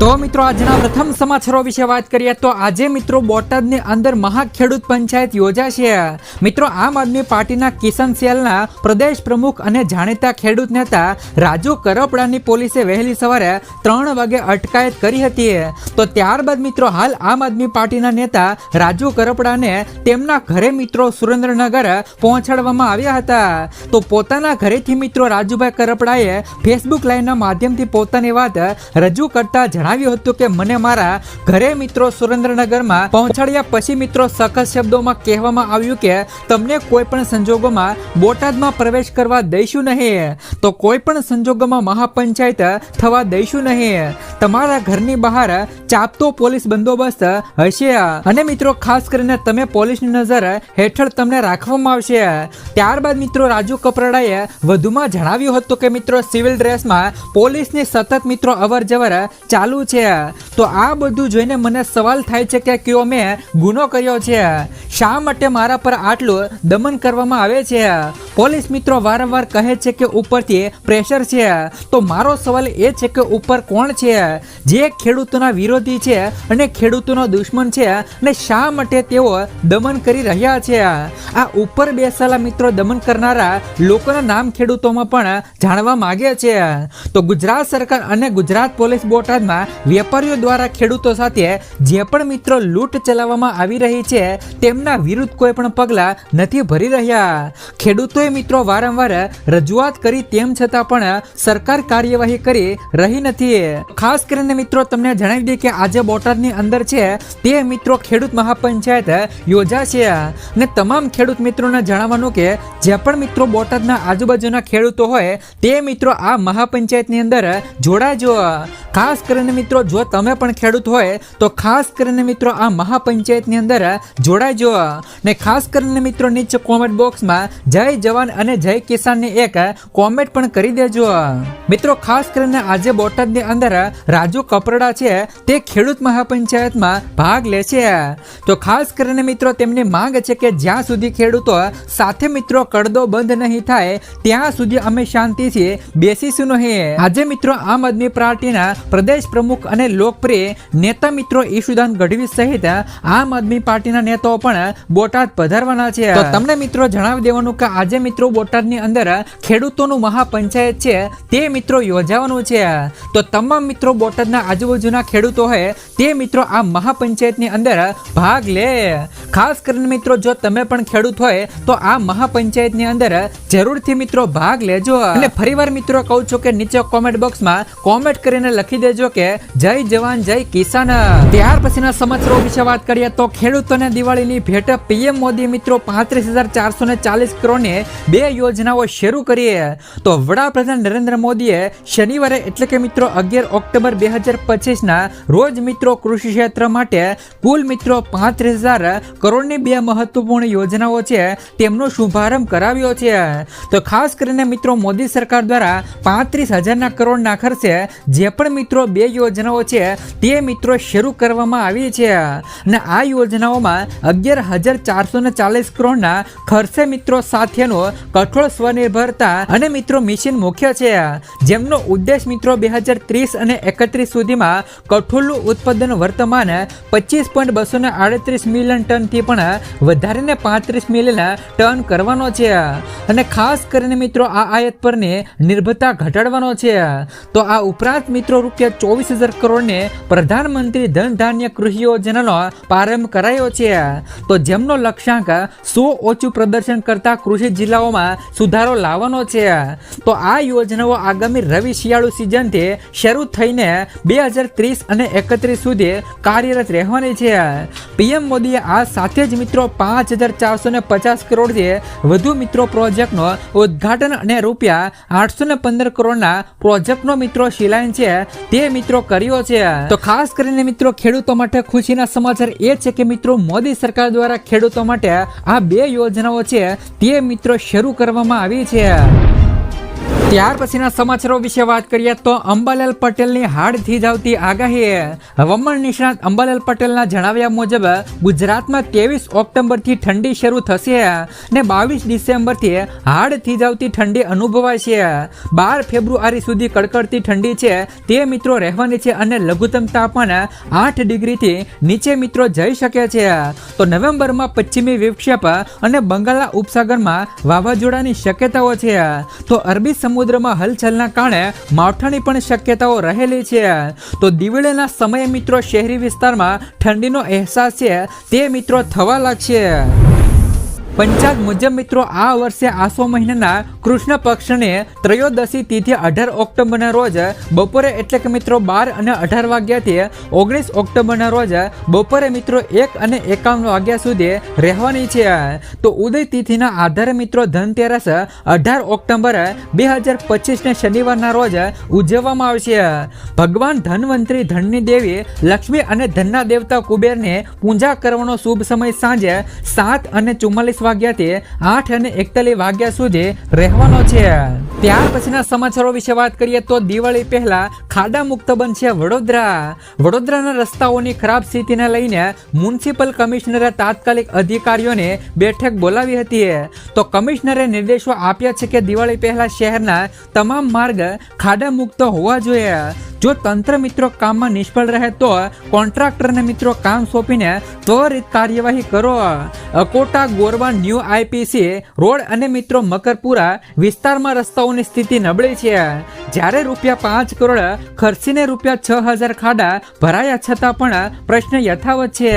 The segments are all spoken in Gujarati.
તો મિત્રો, આજના પ્રથમ સમાચારો વિશે વાત કરીએ તો આજે મિત્રો બોટાદની અંદર મહાખેડૂત પંચાયત યોજાશે. મિત્રો, આમ આદમી પાર્ટીના કિશન સેલના પ્રદેશ પ્રમુખ અને જાણીતા ખેડૂત નેતા રાજુ કરપડાની પોલીસે વહેલી સવારે ત્રણ વાગે અટકાયત કરી હતી. તો ત્યારબાદ મિત્રો, હાલ આમ આદમી પાર્ટીના નેતા રાજુ કરપડાને તેમના ઘરે મિત્રો સુરેન્દ્રનગર પહોંચાડવામાં આવ્યા હતા. તો પોતાના ઘરેથી મિત્રો રાજુભાઈ કરપડાએ ફેસબુક લાઈવના માધ્યમથી પોતાની વાત રજૂ કરતા જણાવ્યું હતું કે મને મારા ઘરે મિત્રો સુરેન્દ્રનગરમાં પહોંચાડ્યા પછી મિત્રો સખત શબ્દોમાં કહેવામાં આવ્યું કે તમને કોઈ પણ સંજોગોમાં બોટાદમાં પ્રવેશ કરવા દઈશું નહીં. તો કોઈ પણ સંજોગોમાં મહાપંચાયત થવા દઈશું નહીં. તમારા ઘરની બહાર ચાપતો પોલીસ બંદોબસ્ત હશે. અને મિત્રો, ખાસ કરીને તમે પોલીસની નજર હેઠળ તમને રાખવામાં આવશે. ત્યારબાદ મિત્રો, રાજુ કપરાડાએ વધુમાં જણાવ્યું હતું કે મિત્રો, સિવિલ ડ્રેસમાં પોલીસની સતત મિત્રો અવર જવર ચાલુ છે. તો આ બધું જોઈને મને સવાલ થાય છે કે કયો મેં ગુનો કર્યો છે. શા માટે મારા પર આટલું દમન કરવામાં આવે છે? પોલીસ મિત્રો વારંવાર કહે છે કે ઉપરથી પ્રેશર છે. તો મારો સવાલ એ છે કે ઉપર કોણ છે? જે ખેડૂતોના વિરોધી છે અને ખેડૂતોનો દુશ્મન છે અને શા માટે તેઓ દમન કરી રહ્યા છે? આ ઉપર બેસેલા મિત્રો દમન કરનારા લોકોના નામ ખેડૂતોમાં પણ જાણવા માગે છે. તો ગુજરાત સરકાર અને ગુજરાત પોલીસ બોટાદમાં વેપારીઓ દ્વારા ખેડૂતો સાથે જે પણ મિત્રો લૂંટ ચલાવવામાં આવી રહી છે, તેમના વિરુદ્ધ કોઈ પણ પગલાં નથી ભરી રહ્યા. ખેડૂતોએ મિત્રો વારંવાર રજૂઆત કરી તેમ છતાં પણ સરકાર કાર્યવાહી કરી રહી નથી. ખાસ કરીને મિત્રો તમને જણાવી દઈએ કે આજે બોટાદની અંદર છે તે મિત્રો ખેડૂત મહાપંચાયત યોજાશે. અને તમામ ખેડૂત મિત્રોને જણાવવાનું કે જે પણ મિત્રો બોટાદના આજુબાજુના ખેડૂતો હોય તે મિત્રો આ મહાપંચાયતની અંદર જોડાજો. ખાસ કરીને મિત્રો જો તમે પણ ખેડૂત હોય તો ખાસ કરીને મિત્રો આ મહાપંચાયતની અંદર જોડાજો. ને ખાસ કરીને મિત્રો નીચે કોમેન્ટ બોક્સમાં જય જવાન અને જય કિસાનની એક કોમેન્ટ પણ કરી દેજો. મિત્રો, ખાસ કરીને આજે બોટાદની અંદર રાજુ કપરડા છે, તે ખેડૂત મહાપંચાયતમાં ભાગ લે છે. તો ખાસ કરીને મિત્રો, તેમની માંગ છે કે જ્યાં સુધી ખેડૂતો સાથે મિત્રો કડદો બંધ નહીં થાય, ત્યાં સુધી અમે શાંતિથી બેસીશું નહીં. આજે મિત્રો, આમ આદમી પાર્ટીના પ્રદેશ પ્રમુખ અને લોકપ્રિય નેતા મિત્રો ઈશુદાન ગઢવી સહિત આમ આદમી પાર્ટીના નેતાઓ પણ બોટાદ પધારવાના છે. તો તમને મિત્રો જણાવી દેવાનું કે આજે મિત્રો બોટાદની અંદર ખેડૂતોનું મહાપંચાયત છે, તે મિત્રો યોજાવાનું છે. તો તમામ મિત્રો બોટાદના આજુબાજુના ખેડૂતો હોય તે મિત્રો આ મહાપંચાયતની અંદર ભાગ લે. ખાસ કરીને મિત્રો, જો તમે પણ ખેડૂત હોય, તો આ મહાપંચાયતની અંદર જરૂરથી મિત્રો ભાગ લેજો. અને ફરીવાર મિત્રો કહું છું કે નીચે કોમેન્ટ બોક્સમાં કોમેન્ટ કરીને લખી દેજો કે, જય જવાન, જય કિસાન. ત્યાર પછીના સમાચારો વિશે વાત કરીએ તો ખેડૂતોને દિવાળીની ભેટ પીએમ મોદી મિત્રો પાંત્રીસ હજાર ચારસો ને ચાલીસ કરોડની બે યોજનાઓ શરૂ કરી તો વડાપ્રધાન નરેન્દ્ર મોદીએ શનિવારે, એટલે કે મિત્રો અગિયાર ઓક્ટોબર બે હજાર પચીસના, રોજ મિત્રો કૃષિ ક્ષેત્ર માટે કુલ મિત્રો પાંત્રીસ હજાર કરોડની બે મહત્વપૂર્ણ યોજનાઓ છે, તેમનો શુભારંભ કરાવ્યો છે. તો ખાસ કરીને મિત્રો મોદી સરકાર દ્વારા પાંત્રીસ હજારના કરોડના ખર્ચે જે પણ મિત્રો બે યોજનાઓ છે, તે મિત્રો શરૂ કરવામાં આવી છે. અને આ યોજનાઓમાં અગિયાર હજાર ચારસો ને ચાલીસ કરોડના ખર્ચે મિત્રો સાથેનું કઠોળ સ્વનિર્ભરતા અને મિત્રો મિશન મુખ્ય છે. જેમનો ઉદ્દેશ મિત્રો બે હજાર ત્રીસ અને એકત્રીસ સુધીમાં કઠોળનું ઉત્પાદન વર્તમાન પચીસ પોઈન્ટ બસો ને આડત્રીસ મિલિયન ટનથી પણ વધારીને પાંત્રીસ મિલિયન ટન કરવાનો છે. અને ખાસ કરીને મિત્રો આ આયાત પરની નિર્ભરતા ઘટાડવાનો છે. તો આ ઉપરાંત મિત્રો રૂપિયા ચોવીસ હજાર કરોડને પ્રધાનમંત્રી ધન ધાન્ય કૃષિ યોજનાનો પ્રારંભ કરાયો છે. તો જેમનો લક્ષ્યાંક સો ઓછું પ્રદર્શન કરતા કૃષિ જિલ્લાઓમાં સુધારો લાવવાનો છે. તો આ યોજનાઓ આગામી રવિ શિયાળુ સિઝનથી શરૂ થઈને બે હજાર ત્રીસ અને એકત્રીસ સુધી કાર્યરત રહેવાની છે. પીએમ મોદીએ આ સાથે જ મિત્રો પાંચ હજાર ચારસો ને પચાસ કરોડથી વધુ મિત્રો પ્રોજેક્ટનો ઉદ્ઘાટન અને રૂપિયા આઠસો ને પંદર કરોડના પ્રોજેક્ટનો મિત્રો શિલાયન છે. તે મિત્રો કર્યો છે. તો ખાસ કરીને મિત્રો ખેડૂતો માટે ખુશીના સમાચાર એ છે કે મિત્રો મોદી સરકાર દ્વારા ખેડૂતો માટે આ બે યોજનાઓ છે. તે મિત્રો શરૂ કરવામાં આવી છે. ત્યાર પછીના સમાચારો વિશે વાત કરીએ તો અંબાલાલ પટેલની હાડથી જ આવતી આગાહી હવામાન નિષ્ણાત અંબાલાલ પટેલના જણાવ્યા મુજબ ગુજરાતમાં ત્રેવીસ ઓક્ટોબરથી ઠંડી શરૂ થશે ને બાવીસ ડિસેમ્બરથી હાડથી જ આવતી ઠંડી અનુભવાશે બાર ફેબ્રુઆરી સુધી કડકડતી ઠંડી છે, તે મિત્રો રહેવાની છે અને લઘુત્તમ તાપમાન આઠ ડિગ્રીથી નીચે મિત્રો જઈ શકે છે. તો નવેમ્બરમાં પશ્ચિમી વિક્ષેપ અને બંગાળા ઉપસાગરમાં વાવાઝોડાની શક્યતાઓ છે. તો અરબી સમુદ્રમાં હલચલના કારણે માવઠાની પણ શક્યતાઓ રહેલી છે. તો દિવાળીના સમયે મિત્રો શહેરી વિસ્તારમાં ઠંડીનો અહેસાસ છે. તે મિત્રો થવા લાગશે પંચાગ મુજબ મિત્રો, આ વર્ષે આસો મહિનાના કૃષ્ણ પક્ષને ત્રયોદશી તિથિ અઢાર ઓક્ટોબરના રોજ બપોરે એટલે કે મિત્રો બાર અને અઢાર વાગ્યાથી ઓગણીસ ઓક્ટોબરના રોજ બપોરે મિત્રો એક અને એકાવન વાગ્યા સુધી રહેવાની છે. તો ઉદય તિથિના આધારે મિત્રો ધનતેરસ અઢાર ઓક્ટોબર બે હજાર પચીસને શનિવારના રોજ ઉજવવામાં આવશે. ભગવાન ધનવંતરી ધનની દેવી, લક્ષ્મી અને ધનના દેવતા કુબેરને પૂજા કરવાનો શુભ સમય સાંજે સાત અને ચુમ્માલીસ વાગ્યાથી આઠ અને એકતાલીસ વાગ્યા સુધી રહેવાનો છે. ત્યાર પછીના સમાચારો વિશે વાત કરીએ તો દિવાળી પહેલા ખાડા મુક્ત બનશે વડોદરા. વડોદરાના રસ્તાઓની ખરાબ સ્થિતિને લઈને મ્યુનિસિપલ કમિશનરે તાત્કાલિક અધિકારીઓને બેઠક બોલાવી હતી. તો કમિશનરે નિર્દેશો આપ્યા છે કે દિવાળી પહેલા શહેરના તમામ માર્ગ ખાડા મુક્ત હોવા જોઈએ. જો તંત્ર મિત્રો કામમાં નિષ્ફળ રહે તો કોન્ટ્રાક્ટરને મિત્રો કામ સોંપીને ત્વરિત કાર્યવાહી કરો. Akota Gorwa new IPC road અને મિત્રો મકરપુરા વિસ્તારમાં રસ્તાઓની સ્થિતિ નબળી છે. જ્યારે રૂપિયા પાંચ કરોડ, ખર્ચીને રૂપિયા છ હજાર ખાડા ભરાયા છતાં પણ પ્રશ્ન યથાવત છે.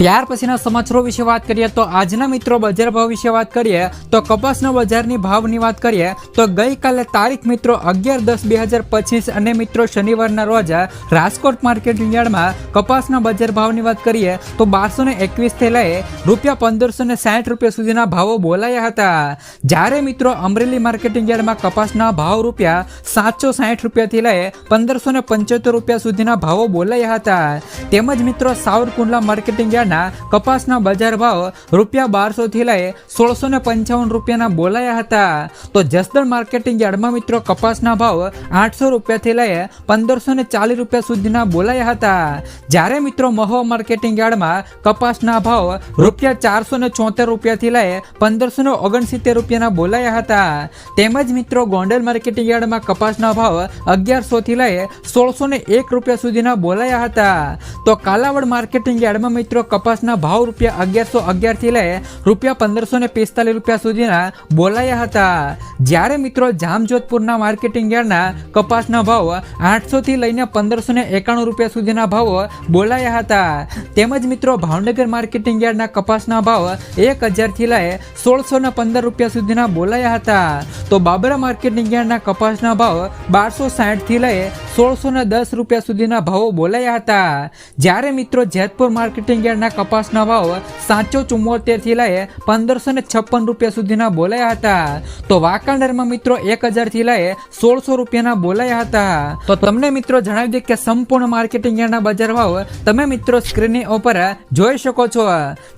ત્યાર પછીના સમાચારો વિશે વાત કરીએ તો આજના મિત્રો બજાર ભાવ વિશે વાત કરીએ તો કપાસના બજારની ભાવની વાત કરીએ તો ગઈકાલે તારીખ મિત્રો અગિયાર દસ બે હજાર પચીસ અને મિત્રો શનિવારના રોજ રાજકોટ માર્કેટ યાર્ડમાં કપાસના બજાર ભાવની વાત કરીએ તો બારસો ને એકવીસથી લઈ રૂપિયા પંદરસો ને સાઠ રૂપિયા સુધીના ભાવો બોલાયા હતા. જ્યારે મિત્રો અમરેલી માર્કેટિંગ યાર્ડમાં કપાસના ભાવ રૂપિયા સાતસો સાઠ રૂપિયાથી લઈ પંદરસો ને પંચોતેર રૂપિયા સુધીના ભાવો બોલાયા હતા. તેમજ મિત્રો સાવરકુંડલા માર્કેટિંગ યાર્ડના કપાસના બજાર ભાવ રૂપિયા બારસોથી લઈ સોળસો ને પંચાવન રૂપિયાના બોલાયા હતા. તો જસદણ માર્કેટિંગ યાર્ડમાં મિત્રો કપાસના ભાવ આઠસો રૂપિયાથી લઈ પંદરસો ને ચાલીસ રૂપિયા સુધીના બોલાયા હતા. જ્યારે મિત્રો મહુવા માર્કેટિંગ યાર્ડમાં કપાસના ભાવ રૂપિયા ચારસો ને ચોતેર રૂપિયાથી લઈ પંદરસો ને ઓગણસિત્તેર રૂપિયાના બોલાયા હતા. તેમજ મિત્રો ગોંડલ માર્કેટિંગ યાર્ડમાં કપાસના ભાવ અગિયારસો થી લઈ સોળસો ને એક રૂપિયા સુધીના બોલાયા હતા. તો કાલાવડ માર્કેટિંગ યાર્ડમાં મિત્રો કપાસના ભાવ રૂપિયા અગિયારસો અગિયારથી લઈ રૂપિયા પંદરસો ને પિસ્તાલીસ રૂપિયા સુધીના બોલાયા હતા. જ્યારે મિત્રો જામજોધપુરના માર્કેટિંગ યાર્ડના કપાસના ભાવ આઠસોથી લઈને પંદરસો ને એકાણું રૂપિયા સુધીના ભાવો બોલાયા હતા. તેમજ મિત્રો ભાવનગર માર્કેટિંગ યાર્ડના કપાસના ભાવ એક હજારથી લઈ સોળસો ને પંદર રૂપિયા સુધીના બોલાયા હતા. તો બાબરા માર્કેટિંગ યાર્ડના કપાસના ભાવ બારસો સાઠથી લઈ સોળસો ને દસ રૂપિયા સુધીના ભાવો બોલાયા હતા. જ્યારે મિત્રો જેતપુર માર્કેટિંગ યાર્ડના કપાસના ભાવ સાતસો ચુમ્મોતેરથી લઈ પંદરસો ને છપ્પન રૂપિયા સુધીના બોલાયા હતા. તો વાંકાનેરમાં મિત્રો એક હજારથી લઈ સોળસો રૂપિયાના બોલાયા હતા. તો તમને મિત્રો જણાવી દે કે સંપૂર્ણ માર્કેટિંગ યાર્ડના બજાર ભાવ તમે મિત્રો સ્ક્રીનની ઉપર જોઈ શકો છો.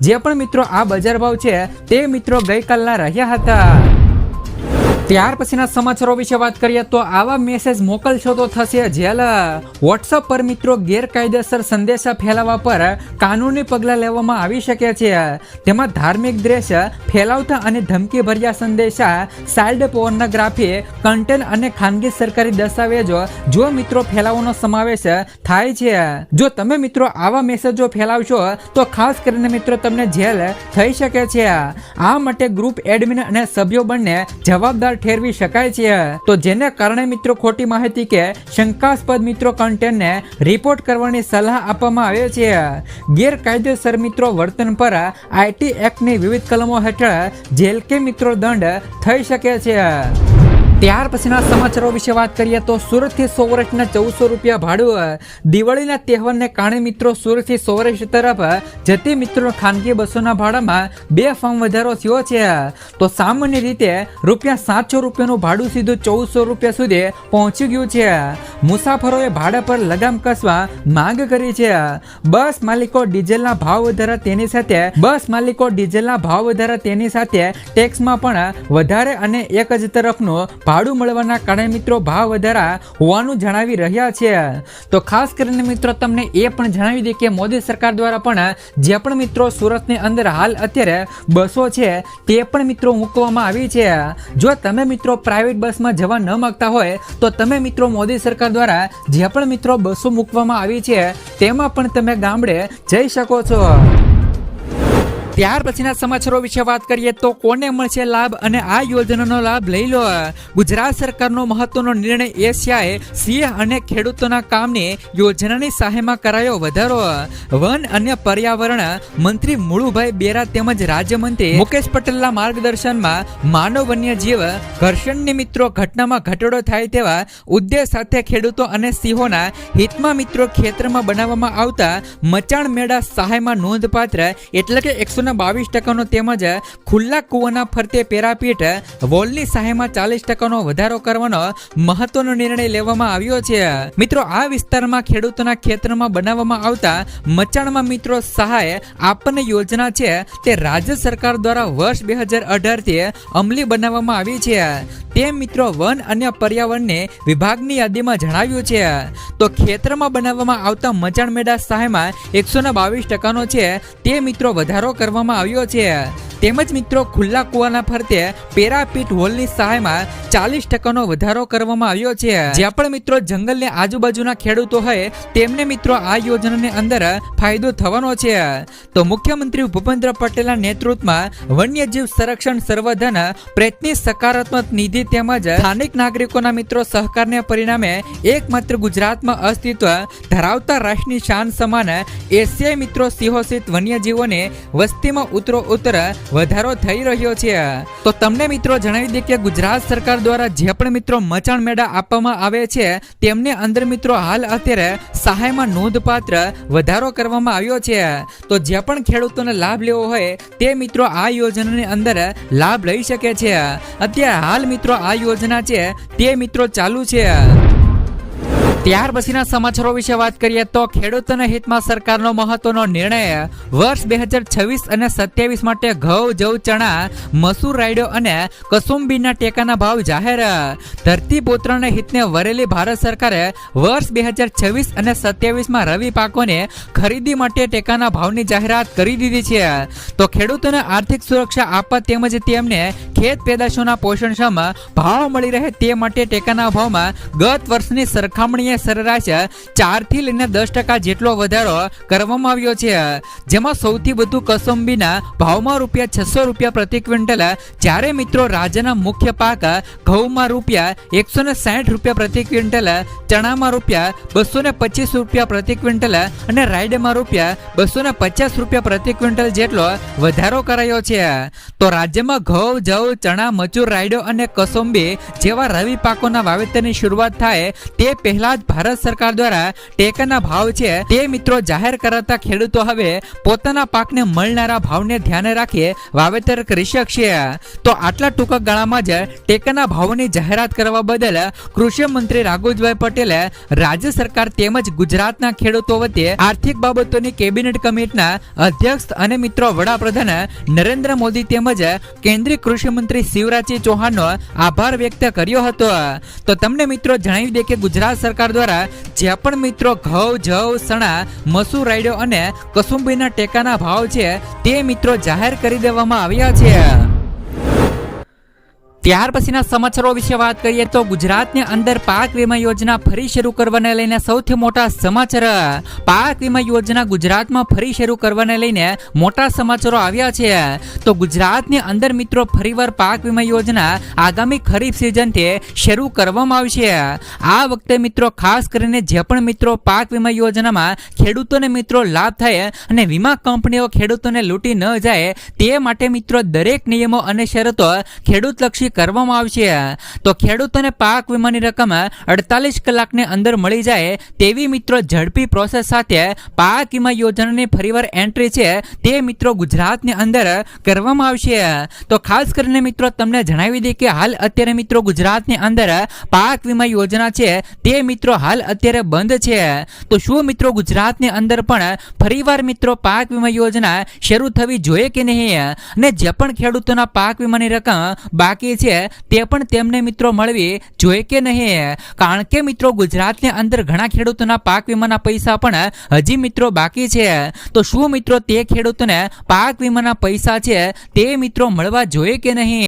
જે પણ મિત્રો આ બજાર ભાવ છે તે મિત્રો ગઈકાલના રહ્યા હતા. ત્યાર પછીના સમાચારો વિશે વાત કરીએ તો આવા મેસેજ મોકલશો તો થશે જેલ વોટ્સઅપ પર મિત્રો ગેરકાયદેસર સંદેશા ફેલાવવા પર કાનૂની પગલાં લેવામાં આવી શકે છે. તેમાં ધાર્મિક દ્રશ્ય ફેલાવતા અને ધમકી ભર્યા સંદેશા સાઇલ્ડ પોર્નોગ્રાફી કન્ટેન્ટ અને ખાનગી સરકારી દસ્તાવેજો જો મિત્રો ફેલાવવાનો સમાવેશ થાય છે. જો તમે મિત્રો આવા મેસેજો ફેલાવશો તો ખાસ કરીને મિત્રો તમને જેલ થઈ શકે છે. આ માટે ગ્રુપ એડમિન અને સભ્યો બંને જવાબદાર ઠેરવી શકાય છે. તો જેને કારણે મિત્રો ખોટી માહિતી કે શંકાસ્પદ મિત્રો કન્ટેન્ટને રિપોર્ટ કરવાની સલાહ આપવામાં આવે છે. ગેરકાયદેસર મિત્રો વર્તન પર આઈટી એક્ટની વિવિધ કલમો હેઠળ જેલ કે મિત્રો દંડ થઈ શકે છે. ત્યાર પછીના સમાચારો વિશે વાત કરીએ તો સુરતથી સૌરાષ્ટ્રના ચૌદસો રૂપિયા ભાડું દિવાળીના તહેવારને કારણે મિત્રો સુરતથી સૌરાષ્ટ્ર તરફ જતી મિત્રો ખાનગી બસોના ભાડામાં બે ફોર્મ વધારો થયો છે. તો સામાન્ય રીતે રૂપિયા સાતસો રૂપિયાનું ભાડું સીધું ચૌદસો રૂપિયા સુધી પહોંચી ગયું છે. મુસાફરોએ ભાડા પર લગામ કસવા માંગ કરી છે. બસ માલિકો ડીઝલના ભાવ વધારા તેની સાથે, બસ માલિકો ડીઝલના ભાવ વધારા તેની સાથે ટેક્સમાં પણ વધારે અને એક જ તરફનું ભાડું મળવાના કારણે મિત્રો ભાવ વધારા હોવાનું જણાવી રહ્યા છે. તો ખાસ કરીને મિત્રો તમને એ પણ જણાવી દઈએ કે મોદી સરકાર દ્વારા પણ જે પણ મિત્રો સુરતની અંદર હાલ અત્યારે બસો છે તે પણ મિત્રો મૂકવામાં આવી છે. જો તમે મિત્રો પ્રાઇવેટ બસમાં જવા ન માગતા હોય, તો તમે મિત્રો મોદી સરકાર દ્વારા જે પણ મિત્રો બસો મૂકવામાં આવી છે, તેમાં પણ તમે ગામડે જઈ શકો છો. ત્યાર પછીના સમાચારો વિશે વાત કરીએ તો કોને મળશે લાભ અને આ યોજનાનો લાભ લઈ લો. ગુજરાત સરકારનો મહત્વનો નિર્ણય એશિયાએ સિંહ અને ખેડૂતોના કામની યોજનાની સહાયમાં કરાયો વધારો. વન અને પર્યાવરણ મંત્રી મુળુભાઈ બેરા તેમજ રાજ્યમંત્રી મુકેશ પટેલના માર્ગદર્શનમાં માનવ વન્યજીવ ઘર્ષણની મિત્રો ઘટનામાં ઘટાડો થાય તેવા ઉદ્દેશ સાથે ખેડૂતો અને સિંહોના હિતમાં મિત્રો ખેતરમાં બનાવવામાં આવતા મચાણ મેળા સહાયમાં નોંધપાત્ર એટલે કે એકસો બાવીસ ટકાનો તેમજ ખુલ્લા કુવાના ફરતે પેરાપીટ વોલની સહાયમાં ચાલીસ ટકાનો વધારો કરવાનો મહત્વનો નિર્ણય લેવામાં આવ્યો છે. મિત્રો, આ વિસ્તારમાં ખેડૂતોના ખેતરમાં બનાવવામાં આવતા મચાણમાં મિત્રો સહાય આપવાની યોજના છે. તે રાજ્ય સરકાર દ્વારા વર્ષ બે હજાર અઢારથી અમલી બનાવવામાં આવી છે. તેમ મિત્રો વન અને પર્યાવરણને વિભાગની યાદીમાં જણાવ્યું છે. તો ખેતરમાં બનાવવામાં આવતા મચાણ મેળા સહાયમાં એકસો બાવીસ ટકાનો છે. તે મિત્રો વધારો કરવામાં આવ્યો છે. તેમજ મિત્રો ખુલ્લા કુવાના ફરતે પેરાપીટ હોલની સહાયમાં ચાલીસ ટકાનો વધારો કરવામાં આવ્યો છે. જ્યાં પણ મિત્રો જંગલની આજુબાજુના ખેડૂતો હોય, તેમને મિત્રો આ યોજનાની અંદર ફાયદો થવાનો છે. તો મુખ્યમંત્રી ભૂપેન્દ્ર પટેલના નેતૃત્વમાં વન્યજીવ સંરક્ષણ સર્વધન પ્રયત્ની સકારાત્મક નિધિ તેમજ સ્થાનિક નાગરિકોના મિત્રો સહકારને પરિણામે એકમાત્ર ગુજરાતમાં અસ્તિત્વ ધરાવતા રાષ્ટ્રની શાન સમાન એશિયાઈ મિત્રો સિંહોસિત વન્યજીવોને વસ્તીમાં ઉતરો ઉત્તર વધારો થઈ રહ્યો છે. તો તમને મિત્રો જણાવી દઈએ કે ગુજરાત સરકાર દ્વારા જે પણ મિત્રો મચાણ મેળા આપવામાં આવે છે, તેમને અંદર મિત્રો હાલ અત્યારે સહાયમાં નોંધપાત્ર વધારો કરવામાં આવ્યો છે. તો જે પણ ખેડૂતોને લાભ લેવો હોય, તે મિત્રો આ યોજનાની અંદર લાભ લઈ શકે છે. અત્યારે હાલ મિત્રો આ યોજના છે, તે મિત્રો ચાલુ છે. ત્યાર પછીના સમાચારો વિશે વાત કરીએ તો ખેડૂતોના હિતમાં સરકારનો મહત્વનો નિર્ણય વર્ષ બે હજાર છવ્વીસ અને સત્યાવીસ માટે ઘઉં, જવ, ચણા, મસૂર, રાયડો અને કસુંબીના ટેકાના ભાવ જાહેર. ધરતીપુત્રના હિતને વરેલી ભારત સરકારે વર્ષ બે હજાર છવ્વીસ અને સત્યાવીસમાં રવિ પાકોને ખરીદી માટે ટેકાના ભાવની જાહેરાત કરી દીધી છે. તો ખેડૂતોને આર્થિક સુરક્ષા આપવા તેમજ તેમને ખેત પેદાશોના પોષણક્ષમ ભાવ મળી રહે તે માટે ટેકાના ભાવમાં ગત વર્ષની સરખામણીએ સરેરાશ ચારથી લઈને દસ ટકા જેટલો વધારો કરવામાં આવ્યો છે. જેમાં સૌથી વધુ કસુંબીના ભાવમાં રૂપિયા છસો રૂપિયા પ્રતિ ક્વિન્ટલ જ્યારે મિત્રો રાજ્યના મુખ્ય પાક ઘઉંમાં રૂપિયા એકસો ને સાઠ રૂપિયા પ્રતિ ક્વિન્ટલ, ચણામાં રૂપિયા બસો ને પચીસ રૂપિયા પ્રતિ ક્વિન્ટલ અને રાયડમાં રૂપિયા બસો ને પચાસ રૂપિયા પ્રતિ ક્વિન્ટલ જેટલો વધારો કરાયો છે. તો રાજ્યમાં ઘઉં, જવ, ચણા મચુર રાયડો અને કસુંબી જેવા રવિ પાકોના વાવેતરની શરૂઆત થાય તે પહેલા જ ભારત સરકાર દ્વારા ટેકાના ભાવ છે તે મિત્રો જાહેર કરાતા ખેડૂતો હવે પોતાના પાકને મળનારા ભાવને ધ્યાને રાખી વાવેતર કરી શકશે. તો આટલા ટૂંકા ગાળામાં જ ટેકાના ભાવોની જાહેરાત કરવા બદલ કૃષિ મંત્રી રાઘુજભાઈ પટેલે રાજ્ય સરકાર તેમજ ગુજરાતના ખેડૂતો વચ્ચે આર્થિક બાબતોની કેબિનેટ કમિટીના અધ્યક્ષ અને મિત્રો વડાપ્રધાન નરેન્દ્ર મોદી તેમજ કેન્દ્રીય કૃષિ મંત્રી શિવરાજસિંહ ચૌહાણનો આભાર વ્યક્ત કર્યો હતો. તો તમને મિત્રો જણાવી દે કે ગુજરાત સરકાર દ્વારા જે પણ મિત્રો ઘઉં, જવ, સણા, મસૂર રાયડો અને કસુંબીના ટેકાના ભાવ છે, તે મિત્રો જાહેર કરી દેવામાં આવ્યા છે. ત્યાર પછીના સમાચારો વિશે વાત કરીએ તો ગુજરાતની અંદર પાક વીમા યોજના ફરી શરૂ કરવાને લઈને સૌથી મોટા સમાચાર, પાક વીમા યોજના ગુજરાતમાં ફરી શરૂ કરવાને લઈને મોટા સમાચારો આવ્યા છે. તો ગુજરાતની અંદર મિત્રો ફરીવાર પાક વીમા યોજના આગામી ખરીફ સિઝનથી શરૂ કરવામાં આવશે આ વખતે મિત્રો ખાસ કરીને જે પણ મિત્રો પાક વીમા યોજનામાં ખેડૂતોને મિત્રો લાભ થાય અને વીમા કંપનીઓ ખેડૂતોને લૂંટી ન જાય, તે માટે મિત્રો દરેક નિયમો અને શરતો ખેડૂતલક્ષી કરવામાં આવશે. તો ખેડૂતોને પાક વીમાની રકમ અડતાલીસ કલાકની અંદર મળી જાય તેવી મિત્રો ઝડપી પ્રોસેસ સાથે પાક વીમા યોજનાની ફરીવાર એન્ટ્રી છે તે મિત્રો ગુજરાતની અંદર કરવામાં આવશે. તો ખાસ કરીને મિત્રો તમને જણાવી દઈએ કે હાલ અત્યારે મિત્રો ગુજરાતની અંદર પાક વીમા યોજના છે તે મિત્રો હાલ અત્યારે બંધ છે. તો શું મિત્રો ગુજરાતની અંદર પણ ફરીવાર મિત્રો પાક વીમા યોજના શરૂ થવી જોઈએ કે નહીં? અને જે પણ ખેડૂતોના પાક વીમાની રકમ બાકી છે તે પણ તેમને મિત્રો મળવી જોઈએ કે નહીં? કારણ કે મિત્રો ગુજરાતની અંદર ઘણા ખેડૂતોના પાક વીમાના પૈસા પણ હજી મિત્રો બાકી છે. તો શું મિત્રો તે ખેડૂતોને પાક વીમાના પૈસા છે તે મિત્રો મળવા જોઈએ કે નહીં?